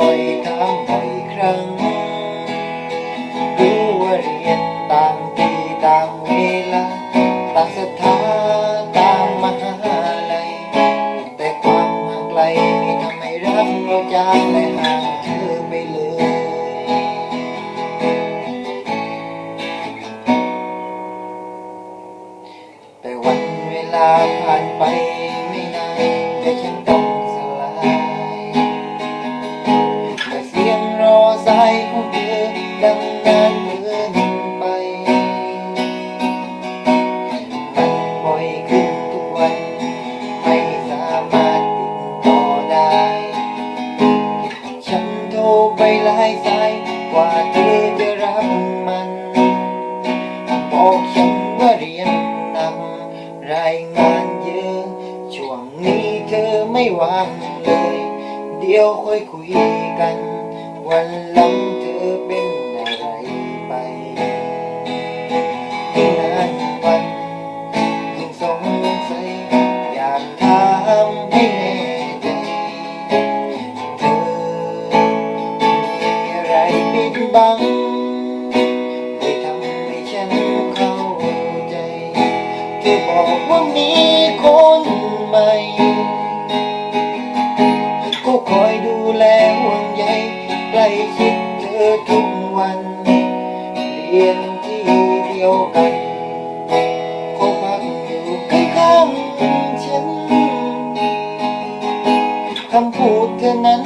อยถามบ่อยครั้ง รู้ว่าเรียนต่างที่ต่างเวลาต่างสถานตางมหาลัย แต่ความห่างไกลม่ทำให้รักเราจางและห่างเธอไปเลยแต่วันเวลาผ่านไป กว่าเธอจะรับมันบอกฉันว่าเรียนหนักรายงานเยอะช่วงนี้เธอไม่ว่างเลย เดี๋ยวค่อยคุยกัน วันหลังเธอเป็น กว่ามีคนใหม่ ก็คอยดูแลห่วงใยใกล้ชิดเธอทุกวันเรียนที่เดียวกันก็พักอยู่ข้างๆฉันคำพูดเธอนั้น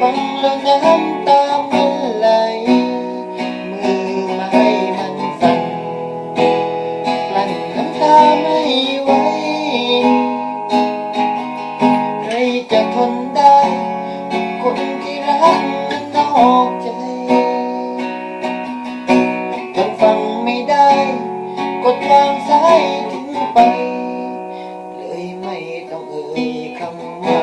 ฟังแล้วน้ำตามันไหล ทนได้คนที่รักมันนอกใจจนฟังไม่ได้ กดวางสายทิ้งไป เลยไม่ต้องเอ่ยคำว่า